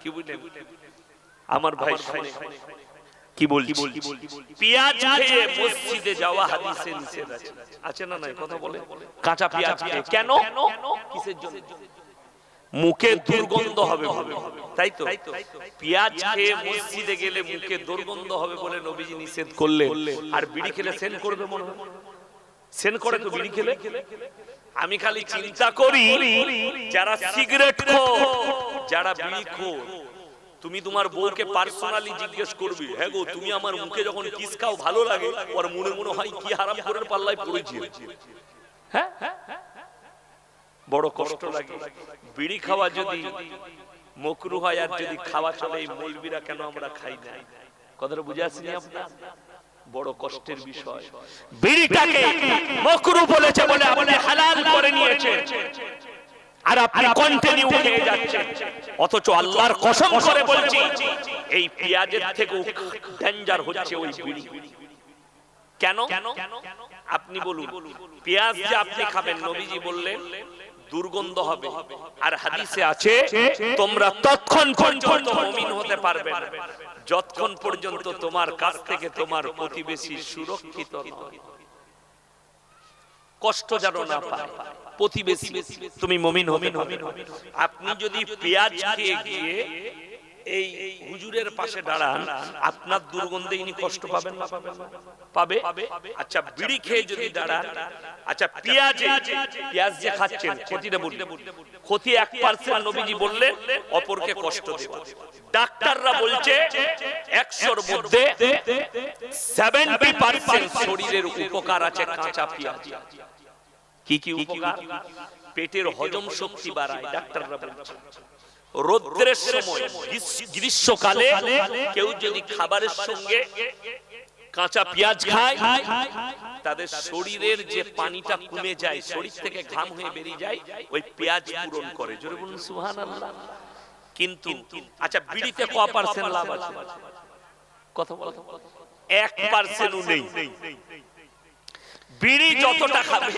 কি বুঝলেন আমার ভাই শুনে। কি বলছি? পেঁয়াজ খেয়ে মসজিদে যাওয়া হাদিসে নিষেধ আছে। আছে। না নাই? কথা বলে কাঁচা পেঁয়াজ খেয়ে কেন? কিসের জন্য? মুখে দুর্গন্ধ হবে তাই তো? পেঁয়াজ খেয়ে মসজিদে গেলে মুখে দুর্গন্ধ হবে বলে নবীজি নিষেধ করলে আর বিড়ি খেলে সেন করবে মনে হয়? সেন করে তো বিড়ি খেলে? আমি খালি চিন্তা করি যারা সিগারেট খোর যারা বিড়ি খো তুমি তোমার বউকে পার্সোনালি জিজ্ঞেস করবি হ্যাঁ গো, তুমি আমার মুখে যখন কিস খাও, ভালো লাগে? ওর মনে মনে হয় কি হারাম করে পাল্লায় পড়েছি। হ্যাঁ? বড় কষ্ট লাগে। বিড়ি খাওয়া যদি মকরু হয় আর যদি খাওয়া চলে, এই মৌলবিরা কেন আমরা খাই না? কথাটা বুঝে আসেনি আপনার? বড় কষ্টের বিষয়। বিড়িটাকে মকরু বলেছে বলে আপনি হালাল করে নিয়েছে। আর আপনি কন্টিনিউ খেয়ে যাচ্ছেন অথচ আল্লাহর কসম করে বলছি এই পেঁয়াজের থেকে ডেঞ্জার হচ্ছে ওই বিড়ি। কেন? আপনি বলুন। পেঁয়াজ যে আপনি খাবেন নবীজি বললেন দুর্গন্ধ হবে। আর হাদিসে আছে, তোমরা তৎক্ষণ পর্যন্ত মুমিন হতে পারবে যতক্ষণ পর্যন্ত তোমার কাছ থেকে তোমার প্রতিবেশী সুরক্ষিত কষ্ট যেন না পায়। প্রতিবেশী, তুমি মমিন হবে আপনি যদি পেঁয়াজ খেয়ে গিয়ে এই হুজুরের পাশে দাঁড়ান, আপনার দুর্গন্ধে ইনি কষ্ট পাবেন না। পাবে? আচ্ছা বিড়ি খেয়ে যদি দাঁড়ান আচ্ছা পেঁয়াজ পেঁয়াজ যে খাচ্ছেন ক্ষতি এক পার্সেন্ট নবীজি অপরকে কষ্ট ডাক্তাররা বলছে, একশোর মধ্যে সেভেন্টি পার্সেন্ট শরীরের উপকার আছে কাঁচা পেঁয়াজ। কি কি উপকার? পেটের হজম শক্তি বাড়ায়, ডাক্তাররা বলছে। রৌদ্রের সময় গ্রীষ্মকালে কেউ যদি খাবারের সঙ্গে কাঁচা পেঁয়াজ খায়, তাদের শরীরের যে পানিটা কমে যায়, শরীর থেকে ঘাম হয়ে বেরিয়ে যায়, ওই পেঁয়াজ পূরণ করে। জোরে বলুন, সুবহানাল্লাহ। কিন্তু আচ্ছা বিড়িতে ক পার্সেন্ট লাভ আছে? কথা বলো। এক পার্সেন্টও নেই। বিড়ি যতটা খাবে,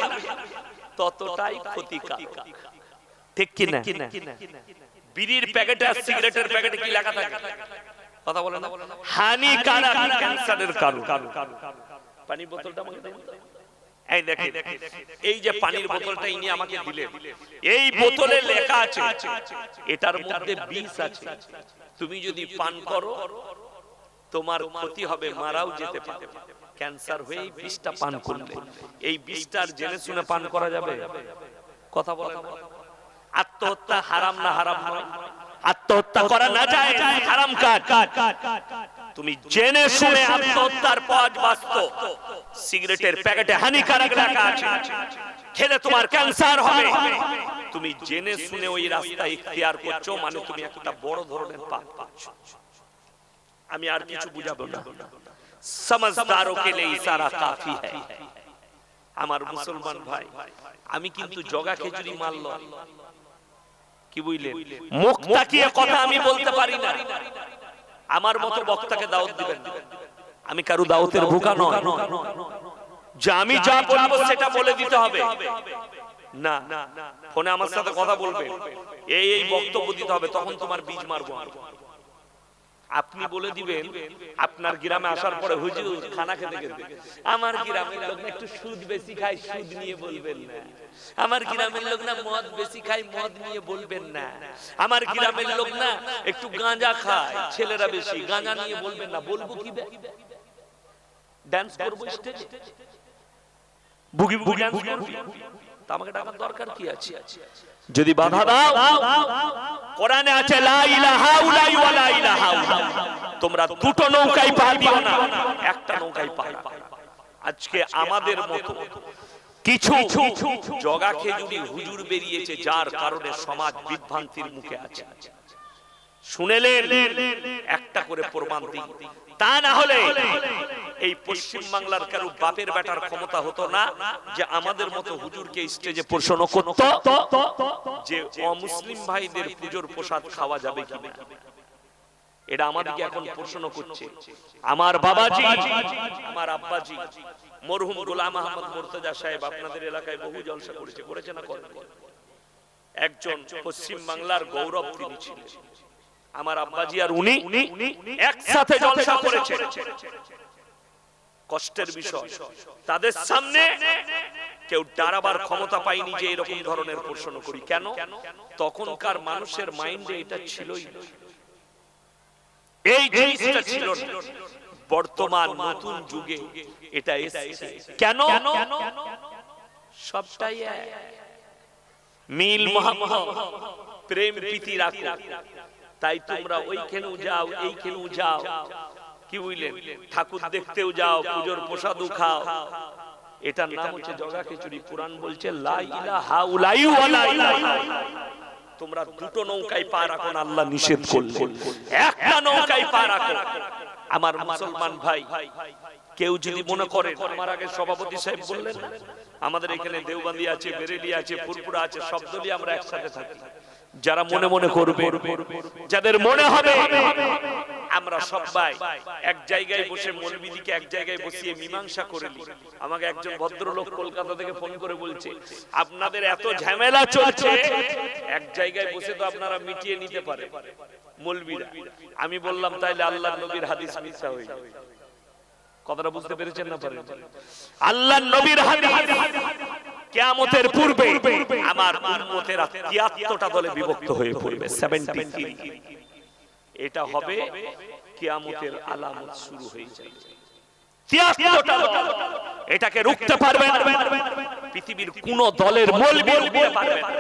ততটাই ক্ষতিকারক। ঠিক কি না বিড়ির প্যাকেটে আর সিগারেটের প্যাকেটে কি লেখা থাকে? কথা বলে না? হানিকারক ক্যান্সারের কারণ? পানির বোতলটা আমাকে দিন। এই দেখেন এই যে পানির বোতলটা ইনি আমাকে দিলেন এই বোতলে লেখা আছে এটার মধ্যে বিষ আছে। তুমি যদি পান করো তোমার ক্ষতি হবে মারাও যেতে পারে। ক্যান্সার হয়ে এই বিষটা পান করলে। এই বিষটার জেনে শুনে পান করা যাবে। কথা বলা আত্মহত্যা হারাম না হারাম আত্মহত্যা করা না যায়, হারাম কাজ। তুমি জেনে শুনে আত্মহত্যার পথ বাস্ত সিগারেটের প্যাকেটে হানিকারক রাখা আছে। খেলে তোমার ক্যান্সার হবে। তুমি জেনে শুনে ওই রাস্তা ইখতিয়ার করছ মানে তুমি একটা বড় ধরনের পাপ করছ আমি আর কিছু বুঝাবো না। সমঝদারও কে লিয়ে ইশারা কাফি হ্যায় আমার মুসলমান ভাই, আমি কিন্তু জগা খিচুড়ি মারলাম কি বুঝলেন? মুখ তাকিয়ে কথা আমি বলতে পারি না। আমার মতো বক্তাকে দাওয়াত দিবেন না। আমি কারও দাওয়াতের ভুকা নয়। যে আমি যা বলব সেটা বলে দিতে হবে। না। ফোনে আমার সাথে কথা বলবে। এই এই বক্তব্য দিতে হবে তখন তোমার বীজ মারবো আমি। আপনি বলে দিবেন আপনার গ্রামে আসার পরে হুজুর খানা খেতে খেতে আমার গ্রামের লোক একটু সুদ বেশি খায় সুদ নিয়ে বলবেন না। আমার গ্রামের লোক না মদ বেশি খায় মদ নিয়ে বলবেন না। আমার গ্রামের লোক না একটু গাঁজা খায় ছেলেরা বেশি গাঁজা নিয়ে বলবেন না বলব কি ডান্স করব স্টেজে বুগি বুগি ডান্স করব? আমাকে ডাকার দরকার কি আছে? যদি বাধা দাও, কোরআনে আছে, লা ইলাহা উলাই ইলাহা তোমরা দুটো না, একটা আজকে আমাদের মতো কিছু জগা খেজুরি হুজুর বেরিয়েছে, যার কারণে সমাজ বিভ্রান্তির মুখে আছে। শুনেলেন একটা করে প্রমাণ দিন তা না হলে এই পশ্চিম বাংলার কারও বাপের বেটার ক্ষমতা হতো না যে আমাদের মতো হুজুরকে স্টেজে প্রশ্ন করত যে অমুসলিম ভাইদের পুজোর প্রসাদ খাওয়া যাবে কিনা এটা আমাদেরকে এখন প্রশ্ন করছে। আমার বাবাজি, আমার আব্বাজি, মরহুম গোলাম আহমদ মুর্তজা সাহেব আপনাদের এলাকায় বহু জলসা করেছে করেছে না করেন? একজন পশ্চিম বাংলার গৌরব তিনি ছিলেন। আমার আব্বাজি আর উনি একসাথে জলসা করেছে। কষ্টের বিষয়। তাদের সামনে কেউ দাঁড়াবার ক্ষমতা পায়নি যে এরকম ধরনের প্রশ্ন করি। কেন? তখনকার মানুষের মাইন্ডে এটা ছিলই এই জিনিসটা ছিল বর্তমান নতুন যুগে এটা এসেছে। কেন? সবটাই মিল মোহাম্মদ প্রেম প্রীতি রাখো। তাই তোমরা ওইখানেও যাও এইখানেও যাও। কি বুঝলেন ঠাকুর দেখতেও যাও, পুজোর প্রসাদও খাও। এটার নাম হচ্ছে জগা খিচুড়ি। কোরআন বলছে তোমরা দুটো নৌকায় পা রাখো আল্লাহ নিষেধ করলেন। একটা নৌকায় পা রাখো। আমার মুসলমান ভাই, কেউ যদি মনে করে, আমার আগে সভাপতি সাহেব বললেন আমাদের এখানে দেওবান্দি আছে, বেরেলি আছে ফুরপুরা আছে, সব দলই আমরা একসাথে থাকি। যারা মনে মনে করবে, যাদের মনে হবে আমরা সবাই এক জায়গায় বসে মৌলবিদিকে এক জায়গায় বসিয়ে মীমাংসা করে নিই। আমাকে একজন ভদ্রলোক কলকাতা থেকে ফোন করে বলছে আপনাদের এত ঝামেলা চলছে এক জায়গায় বসে তো আপনারা মিটিয়ে নিতে পারে। মৌলবিরা আমি বললাম তাইলে আল্লাহ নবীর হাদিস মিথ্যা হয়ে যাবে। কথাটা বুঝতে পেরেছেন না পারেন আল্লাহ নবীর হাদিস কিয়ামতের পূর্বে আমার উম্মতেরা 73টা দলে বিভক্ত হয়ে পড়বে। 73 এটা হবে কিয়ামতের আলামত শুরু হয়ে যাবে। এটাকে রুখতে পারবে না পৃথিবীর কোন দলের মৌলবি রুখতে পারবে না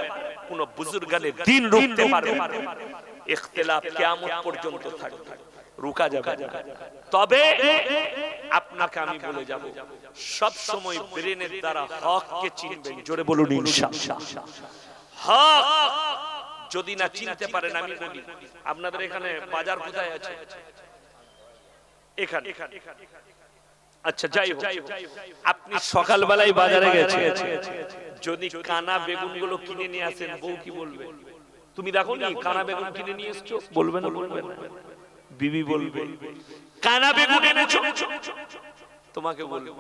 কোন বুজুর্গানের দিন রুখতে পারবে না ইখতিলাফ কিয়ামত পর্যন্ত থাকবে। রুকা যাবে। তবে আপনাকে আমি বলে যাব সব সময় ব্রেনের দ্বারা হককে চিনবেন জোরে বলুন ইনশাআল্লাহ। হক! যদি না চিনতে পারেন আমি বলি, আপনাদের এখানে বাজার কোথায় আছে। এখানে। আচ্ছা যাই হোক। আপনি সকালবেলায় বাজারে যদি কানা বেগুনগুলো কিনে নিয়ে আসেন, বউ কি বলবে? তুমি দেখো নি, কানা বেগুন কিনে নিয়ে এসছো? বলবে না বলবে না। বিবি বলবে। কানা বেগুন এনেছো? তোমাকে বলবে।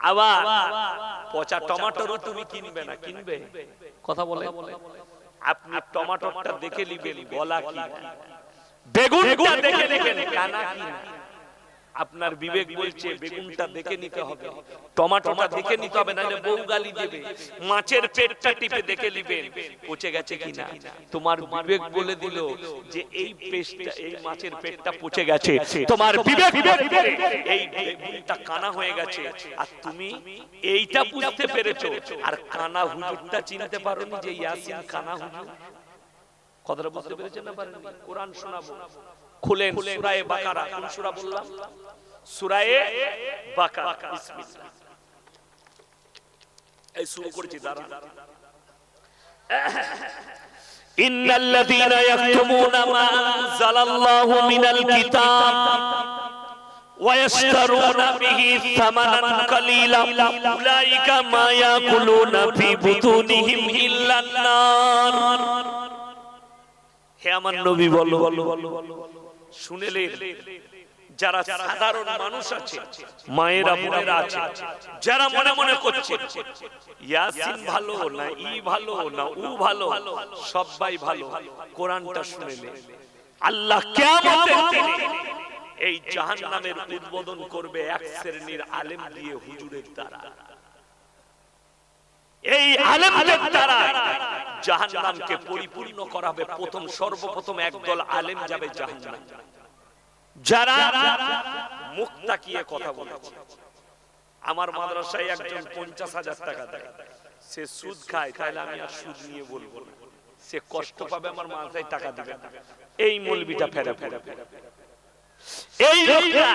আবার পচা টমেটোরও তুমি কিনবে না, কিনবে? কথা বলে। আপনি টমেটোটা দেখে নিবেন গলা কি? বেগুনটা দেখে দেখেন কানা কি? না। আপনার বিবেক বলছে বেগুনটা দেখে নিতে হবে। টমাটোটা দেখে নিতে হবে নাহলে বউ গালি দেবে। মাছের পেটটা টিপে দেখে নিবেন। পচে গেছে কিনা? তোমার বিবেক বলে দিল যে এই পেস্টটা এই মাছের পেটটা পচে গেছে। তোমার বিবেক এই বেগুনটা কানা হয়ে গেছে। আর তুমি এইটা বুঝতে পেরেছ। আর কানা হুজুরটা চিনতে পারোনি যে ইয়াসিন কানা হুজুর? কথাটা বুঝতে পেরেছেন না পারেন কোরআন শোনাবো খুলেন সূরায়ে বাকারা কোন সূরা বললাম সূরায়ে বাকারা বিসমিল্লাহ এই শুরু করেছি দাঁড়া إن الذين يكتمون ما أنزل الله من الكتاب ويشترون به ثمنا قليلا أولئك ما يأكلون في بطونهم إلا النار হে আমার নবী বলো। শুনেলেন যারা সাধারণ মানুষ আছে মায়েরা বোনেরা আছে যারা মনে মনে করছে ইয়াসিন ভালো না ই ভালো না উ ভালো সবাই ভালো। কোরআনটা শুনেলেন আল্লাহ কিয়ামতের দিনে এই জাহান্নামের উদ্বোধন করবে এক শ্রেণির আলেম দিয়ে হুজুরের দ্বারা। এই আলেমদের দ্বারা জাহান্নামকে পরিপূর্ণ করা হবে প্রথম, সর্বপ্রথম একদল আলেম যাবে জাহান্নাম। যারা মুখ তাকিয়ে কথা বলেছে? আমার মাদ্রাসায় একজন পঞ্চাশ হাজার টাকা দেয়। সে সুদ খায়, তাহলে আমি আর সুদ নিয়ে বলব না। সে কষ্ট পাবে, আমার মাথায় টাকা দিবে এই মলবিটা ফেরা ফেরা ফেরা এই লোকটা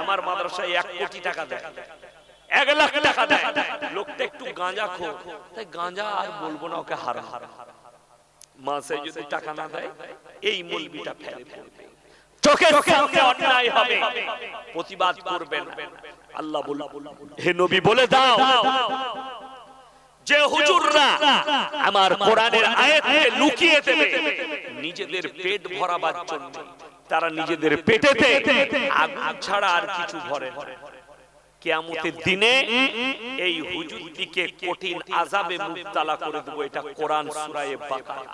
আমার মাদ্রাসায় এক কোটি টাকা দেয়। এক লাখ টাকা দেয়। লোকটা একটু গাঁজা খো তাই গাঁজা আর বলব না ওকে মাসে যদি টাকা না দেয়, এই ফেলে ফেলবে। অন্যায় হবে। প্রতিবাদ করবেন। আল্লাহ হে নবী বলে দাও, যে হুজুররা আমার কোরআনের আয়াতকে লুকিয়ে দেবে, নিজেদের পেট ভরাবার জন্য, তারা নিজেদের পেটেতে আগুন ছাড়া আর কিছু ভরে। কিয়ামতের দিনে এই হুজুরটিকে কঠিন আযাবে মুবতালা করে দেব। এটা কোরআন সূরায়ে বাকারা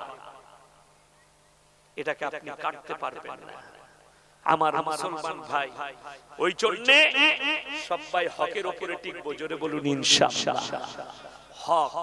এটাকে আপনি কাটতে পারবেন না। আমার মুসলমান ভাই ওই জন্য সবাই হকের উপরে টিকবো। জোরে বলুন ইনশাআল্লাহ। হক।